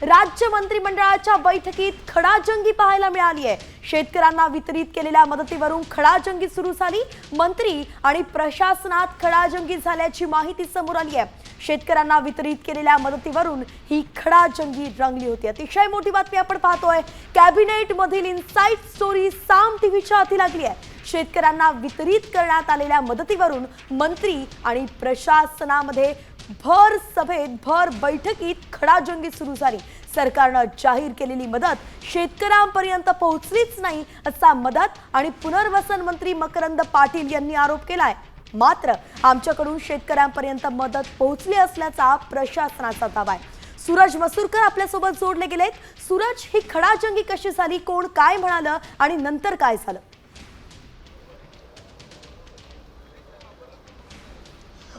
राज्य मंत्रिमंडळाच्या बैठकीत खडाजंगी पाहायला मिळाली आहे. शेतकऱ्यांना वितरित केलेल्या मदतीवरून खडाजंगी सुरू झाली. मंत्री आणि प्रशासनात खडाजंगी झाल्याची माहिती समोर आली आहे. शेतकऱ्यांना वितरित केलेल्या मदतीवरून ही खडाजंगी रंगली होती. अतिशय मोठी बातमी आपण पाहतोय. कॅबिनेट मधील इनसाइट स्टोरी साम टीव्हीच्या हाती लागली आहे. शेतकऱ्यांना वितरित करण्यात आलेल्या मदतीवरून मंत्री आणि प्रशासनामध्ये भर सभेत भर बैठकीत खडाजंगी सुरू झाली. सरकारनं जाहीर केलेली मदत शेतकऱ्यांपर्यंत पोहोचलीच नाही असा मदत आणि पुनर्वसन मंत्री मकरंद पाटील यांनी आरोप केलाय. मात्र आमच्याकडून शेतकऱ्यांपर्यंत मदत पोहोचली असल्याचा प्रशासनाचा दावा आहे. सूरज मसूरकर आपल्यासोबत जोडले गेलेत. सूरज ही खडाजंगी कशी झाली? कोण काय म्हणालं? आणि नंतर काय झालं?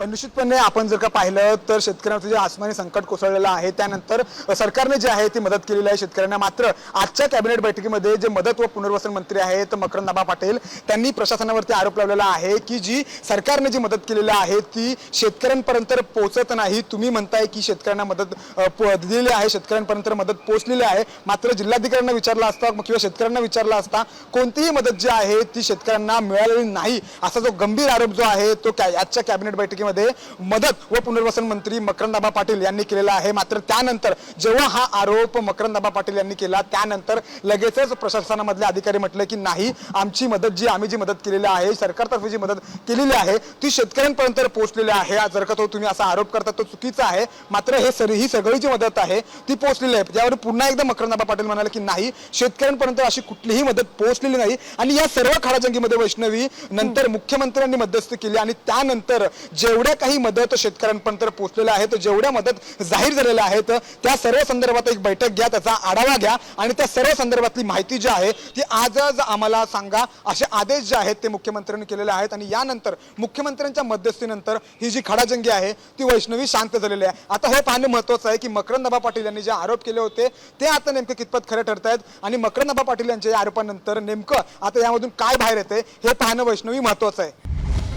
निश्चितपणे आपण जर का पाहिलं तर शेतकऱ्यांवरती जे आसमानी संकट कोसळलेलं आहे त्यानंतर सरकारने जे आहे ती मदत केलेली आहे शेतकऱ्यांना. मात्र आजच्या कॅबिनेट बैठकीमध्ये जे मदत व पुनर्वसन मंत्री आहेत मकरंद नाबा पाटील त्यांनी प्रशासनावरती आरोप लावलेला आहे की जी सरकारने जी मदत केलेली आहे ती शेतकऱ्यांपर्यंत पोहोचत नाही. तुम्ही म्हणताय की शेतकऱ्यांना मदत दिलेली आहे शेतकऱ्यांपर्यंत मदत पोहोचलेली आहे. मात्र जिल्हाधिकाऱ्यांना विचारला असता किंवा शेतकऱ्यांना विचारला असता कोणतीही मदत जी आहे ती शेतकऱ्यांना मिळालेली नाही. असा जो गंभीर आरोप जो आहे तो आजच्या कॅबिनेट बैठकीमध्ये मदत व पुनर्वसन मंत्री मकरंदाबा पाटील यांनी केलेला आहे. मात्र त्यानंतर जेव्हा हा आरोप मकरंदाबा पाटील यांनी केला त्यानंतर लगेचच प्रशासनामधले अधिकारी म्हटले की नाही आमची मदत जी आम्ही जी मदत केलेली आहे सरकारतर्फे जी मदत केलेली आहे ती शेतकऱ्यांपर्यंत पोहोचलेली आहे. जर का तो तुम्ही असा आरोप करता तो चुकीचा आहे. मात्र हे सर ही सगळी जी मदत आहे ती पोहोचलेली आहे. त्यावर पुन्हा एकदा मकरंदाबा पाटील म्हणाले की नाही शेतकऱ्यांपर्यंत अशी कुठलीही मदत पोहोचलेली नाही. आणि या सर्व खडाजंगीमध्ये वैष्णवी नंतर मुख्यमंत्र्यांनी मध्यस्थी केली आणि त्यानंतर जे जेवढ्या काही मदत शेतकऱ्यांपर्यंत पोहोचलेल्या आहेत जेवढ्या मदत जाहीर झालेल्या आहेत त्या सर्व संदर्भात एक बैठक घ्या त्याचा आढावा घ्या आणि त्या सर्व संदर्भातली माहिती जी आहे ती आजच आम्हाला सांगा. असे आदेश जे आहेत ते मुख्यमंत्र्यांनी केलेले आहेत आणि यानंतर मुख्यमंत्र्यांच्या मध्यस्थीनंतर ही जी खडाजंगी आहे ती वैष्णवी शांत झालेली आहे. आता हे पाहणं महत्वाचं आहे की मकरंदबा पाटील यांनी जे आरोप केले होते ते आता नेमके कितपत खरे ठरत आहेत आणि मकरंदबा पाटील यांच्या या आरोपानंतर नेमकं आता यामधून काय बाहेर येते हे पाहणं वैष्णवी महत्वाचं आहे.